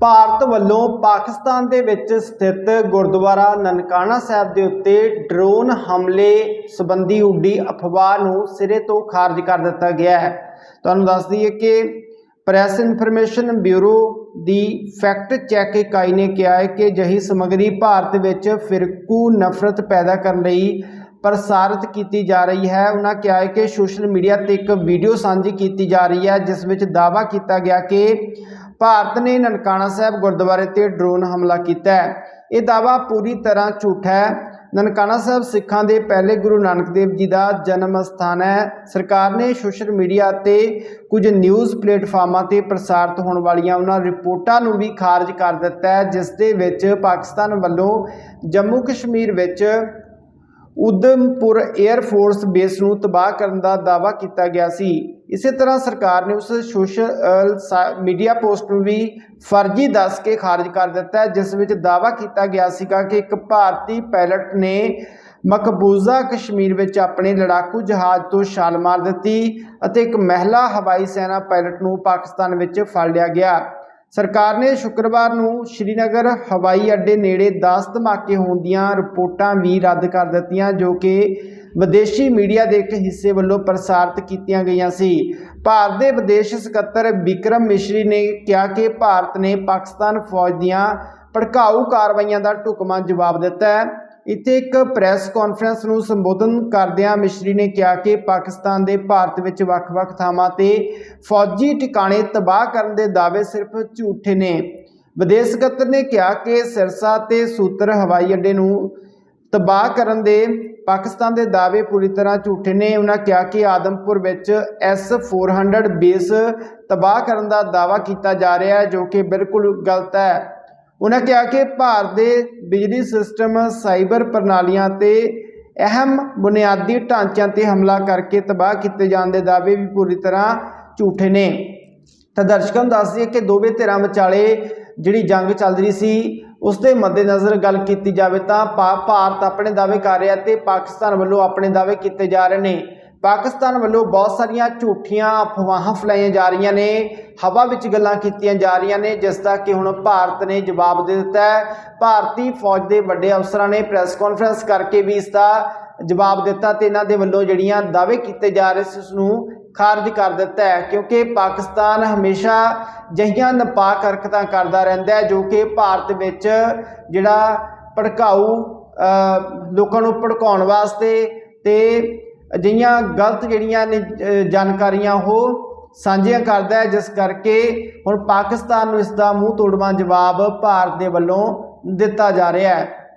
ਭਾਰਤ ਵੱਲੋਂ ਪਾਕਿਸਤਾਨ ਦੇ ਵਿੱਚ ਸਥਿਤ ਗੁਰਦੁਆਰਾ ਨਨਕਾਣਾ ਸਾਹਿਬ ਦੇ ਉੱਤੇ ਡਰੋਨ ਹਮਲੇ ਸੰਬੰਧੀ ਉੱਡੀ ਅਫਵਾਹ ਨੂੰ ਸਿਰੇ ਤੋਂ ਖਾਰਜ ਕਰ ਦਿੱਤਾ ਗਿਆ ਹੈ। ਤੁਹਾਨੂੰ ਦੱਸ ਦਈਏ ਕਿ ਪ੍ਰੈਸ ਇਨਫੋਰਮੇਸ਼ਨ ਬਿਊਰੋ ਦੀ ਫੈਕਟ ਚੈੱਕ ਇਕਾਈ ਨੇ ਕਿਹਾ ਹੈ ਕਿ ਜਹੀ ਸਮੱਗਰੀ ਭਾਰਤ ਵਿੱਚ ਫਿਰਕੂ ਨਫ਼ਰਤ ਪੈਦਾ ਕਰਨ ਲਈ ਪ੍ਰਸਾਰਿਤ ਕੀਤੀ ਜਾ ਰਹੀ ਹੈ। ਉਹਨਾਂ ਕਿਹਾ ਹੈ ਕਿ ਸੋਸ਼ਲ ਮੀਡੀਆ ਤੇ ਇੱਕ ਵੀਡੀਓ ਸਾਂਝੀ ਕੀਤੀ ਜਾ ਰਹੀ ਹੈ, ਜਿਸ ਵਿੱਚ ਦਾਅਵਾ ਕੀਤਾ ਗਿਆ ਕਿ ਭਾਰਤ ਨੇ ਨਨਕਾਣਾ ਸਾਹਿਬ ਗੁਰਦੁਆਰੇ ਤੇ ਡਰੋਨ ਹਮਲਾ ਕੀਤਾ ਹੈ। ਇਹ ਦਾਅਵਾ ਪੂਰੀ ਤਰ੍ਹਾਂ ਝੂਠ ਹੈ। ਨਨਕਾਣਾ ਸਾਹਿਬ ਸਿੱਖਾਂ ਦੇ ਪਹਿਲੇ ਗੁਰੂ ਨਾਨਕ ਦੇਵ ਜੀ ਦਾ ਜਨਮ ਸਥਾਨ ਹੈ। ਸਰਕਾਰ ਨੇ ਸੋਸ਼ਲ ਮੀਡੀਆ ਤੇ ਕੁਝ ਨਿਊਜ਼ ਪਲੇਟਫਾਰਮਾਂ ਤੇ ਪ੍ਰਸਾਰਿਤ ਹੋਣ ਵਾਲੀਆਂ ਉਹਨਾਂ ਰਿਪੋਰਟਾਂ ਨੂੰ ਵੀ ਖਾਰਜ ਕਰ ਦਿੱਤਾ ਹੈ, ਜਿਸ ਦੇ ਵਿੱਚ ਪਾਕਿਸਤਾਨ ਵੱਲੋਂ ਜੰਮੂ ਕਸ਼ਮੀਰ ਵਿੱਚ ਉਦਮਪੁਰ 에ਅਰ ਫੋਰਸ ਬੇਸ ਨੂੰ ਤਬਾਹ ਕਰਨ ਦਾ ਦਾਅਵਾ ਕੀਤਾ ਗਿਆ ਸੀ। ਇਸੇ ਤਰ੍ਹਾਂ ਸਰਕਾਰ ਨੇ ਉਸ ਸੋਸ਼ਲ ਸਾ- ਮੀਡੀਆ ਪੋਸਟ ਨੂੰ ਵੀ ਫਰਜ਼ੀ ਦੱਸ ਕੇ ਖਾਰਜ ਕਰ ਦਿੱਤਾ ਜਿਸ ਵਿੱਚ ਦਾਅਵਾ ਕੀਤਾ ਗਿਆ ਸੀਗਾ ਕਿ ਇੱਕ ਭਾਰਤੀ ਪਾਇਲਟ ਨੇ ਮਕਬੂਜ਼ਾ ਕਸ਼ਮੀਰ ਵਿੱਚ ਆਪਣੇ ਲੜਾਕੂ ਜਹਾਜ਼ ਤੋਂ ਛਾਲ ਮਾਰ ਦਿੱਤੀ ਅਤੇ ਇੱਕ ਮਹਿਲਾ ਹਵਾਈ ਸੈਨਾ ਪਾਇਲਟ ਨੂੰ ਪਾਕਿਸਤਾਨ ਵਿੱਚ ਫੜ ਲਿਆ ਗਿਆ। ਸਰਕਾਰ ਨੇ ਸ਼ੁੱਕਰਵਾਰ ਨੂੰ ਸ਼੍ਰੀਨਗਰ ਹਵਾਈ ਅੱਡੇ ਨੇੜੇ 10 ਧਮਾਕੇ ਹੋਣ ਦੀਆਂ ਰਿਪੋਰਟਾਂ ਵੀ ਰੱਦ ਕਰ ਦਿੱਤੀਆਂ, ਜੋ ਕਿ ਵਿਦੇਸ਼ੀ ਮੀਡੀਆ ਦੇ ਇੱਕ ਹਿੱਸੇ ਵੱਲੋਂ ਪ੍ਰਸਾਰਿਤ ਕੀਤੀਆਂ ਗਈਆਂ ਸੀ। ਭਾਰਤ ਦੇ ਵਿਦੇਸ਼ ਸਕੱਤਰ ਵਿਕਰਮ ਮਿਸ਼ਰੀ ਨੇ ਕਿਹਾ ਕਿ ਭਾਰਤ ਨੇ ਪਾਕਿਸਤਾਨ ਫੌਜ ਦੀਆਂ ਭੜਕਾਊ ਕਾਰਵਾਈਆਂ ਦਾ ਢੁਕਵਾਂ ਜਵਾਬ ਦਿੱਤਾ ਹੈ। ਇੱਥੇ ਇੱਕ ਪ੍ਰੈਸ ਕਾਨਫਰੰਸ ਨੂੰ ਸੰਬੋਧਨ ਕਰਦਿਆਂ ਮਿਸ਼ਰੀ ਨੇ ਕਿਹਾ ਕਿ ਪਾਕਿਸਤਾਨ ਦੇ ਭਾਰਤ ਵਿੱਚ ਵੱਖ-ਵੱਖ ਥਾਵਾਂ ਤੇ ਫੌਜੀ ਟਿਕਾਣੇ ਤਬਾਹ ਕਰਨ ਦੇ ਦਾਅਵੇ ਸਿਰਫ ਝੂਠੇ ਨੇ। ਵਿਦੇਸ਼ ਸਕੱਤਰ ਨੇ ਕਿਹਾ ਕਿ ਸਿਰਸਾ ਤੇ ਸੂਤਰ ਹਵਾਈ ਅੱਡੇ ਨੂੰ ਤਬਾਹ ਕਰਨ ਦੇ ਪਾਕਿਸਤਾਨ ਦੇ ਦਾਅਵੇ ਪੂਰੀ ਤਰ੍ਹਾਂ ਝੂਠੇ ਨੇ। ਉਹਨਾਂ ਕਿਹਾ ਕਿ ਆਦਮਪੁਰ ਵਿੱਚ S400 ਬੇਸ ਤਬਾਹ ਕਰਨ ਦਾ ਦਾਅਵਾ ਕੀਤਾ ਜਾ ਰਿਹਾ ਹੈ, ਜੋ ਕਿ ਬਿਲਕੁਲ ਗਲਤ ਹੈ। ਉਹਨਾਂ ਕਿਹਾ ਕਿ ਭਾਰਤ ਦੇ ਬਿਜਲੀ ਸਿਸਟਮ ਸਾਈਬਰ ਪ੍ਰਣਾਲੀਆਂ ਤੇ ਅਹਿਮ ਬੁਨਿਆਦੀ ਢਾਂਚਿਆਂ ਤੇ ਹਮਲਾ ਕਰਕੇ ਤਬਾਹ ਕੀਤੇ ਜਾਣ ਦੇ ਦਾਅਵੇ ਵੀ ਪੂਰੀ ਤਰ੍ਹਾਂ ਝੂਠੇ ਨੇ। ਤਾਂ ਦਰਸ਼ਕਾਂ ਨੂੰ ਦੱਸ ਦਈਏ ਕਿ ਦੋਵੇਂ ਧਿਰਾਂ ਵਿਚਾਲੇ ਜਿਹੜੀ ਜੰਗ ਚੱਲ ਰਹੀ ਸੀ, ਉਸ ਦੇ ਮੱਦੇਨਜ਼ਰ ਗੱਲ ਕੀਤੀ ਜਾਵੇ ਤਾਂ ਭਾ- ਭਾਰਤ ਆਪਣੇ ਦਾਅਵੇ ਕਰ ਰਿਹਾ ਤੇ ਪਾਕਿਸਤਾਨ ਵੱਲੋਂ ਆਪਣੇ ਦਾਅਵੇ ਕੀਤੇ ਜਾ ਰਹੇ ਨੇ। ਪਾਕਿਸਤਾਨ ਵੱਲੋਂ ਬਹੁਤ ਸਾਰੀਆਂ ਝੂਠੀਆਂ ਅਫਵਾਹਾਂ ਫੈਲਾਈਆਂ ਜਾ ਰਹੀਆਂ ਨੇ, ਹਵਾ ਵਿੱਚ ਗੱਲਾਂ ਕੀਤੀਆਂ ਜਾ ਰਹੀਆਂ ਨੇ, ਜਿਸ ਦਾ ਕਿ ਹੁਣ ਭਾਰਤ ਨੇ ਜਵਾਬ ਦੇ ਦਿੱਤਾ ਹੈ। ਭਾਰਤੀ ਫੌਜ ਦੇ ਵੱਡੇ ਅਫਸਰਾਂ ਨੇ ਪ੍ਰੈਸ ਕਾਨਫਰੰਸ ਕਰਕੇ ਵੀ ਇਸ ਦਾ ਜਵਾਬ ਦਿੱਤਾ ਤੇ ਇਹਨਾਂ ਦੇ ਵੱਲੋਂ ਜਿਹੜੀਆਂ ਦਾਅਵੇ ਕੀਤੇ ਜਾ ਰਹੇ ਸੀ ਉਸ ਨੂੰ ਖਾਰਜ ਕਰ ਦਿੱਤਾ ਹੈ, ਕਿਉਂਕਿ ਪਾਕਿਸਤਾਨ ਹਮੇਸ਼ਾ ਜਹੀਆਂ ਨਪਾਕ ਹਰਕਤਾਂ ਕਰਦਾ ਰਹਿੰਦਾ ਹੈ, ਜੋ ਕਿ ਭਾਰਤ ਵਿੱਚ ਜਿਹੜਾ ਭੜਕਾਊ ਲੋਕਾਂ ਨੂੰ ਭੜਕਾਉਣ ਵਾਸਤੇ ਤੇ ਅਜਿਹੀਆਂ ਗਲਤ ਜਿਹੜੀਆਂ ਨੇ ਜਾਣਕਾਰੀਆਂ ਉਹ ਸਾਂਝੀਆਂ ਕਰਦਾ ਹੈ, ਜਿਸ ਕਰਕੇ ਹੁਣ ਪਾਕਿਸਤਾਨ ਨੂੰ ਇਸ ਦਾ ਮੂੰਹ ਤੋੜਵਾਂ ਜਵਾਬ ਭਾਰਤ ਦੇ ਵੱਲੋਂ ਦਿੱਤਾ ਜਾ ਰਿਹਾ ਹੈ।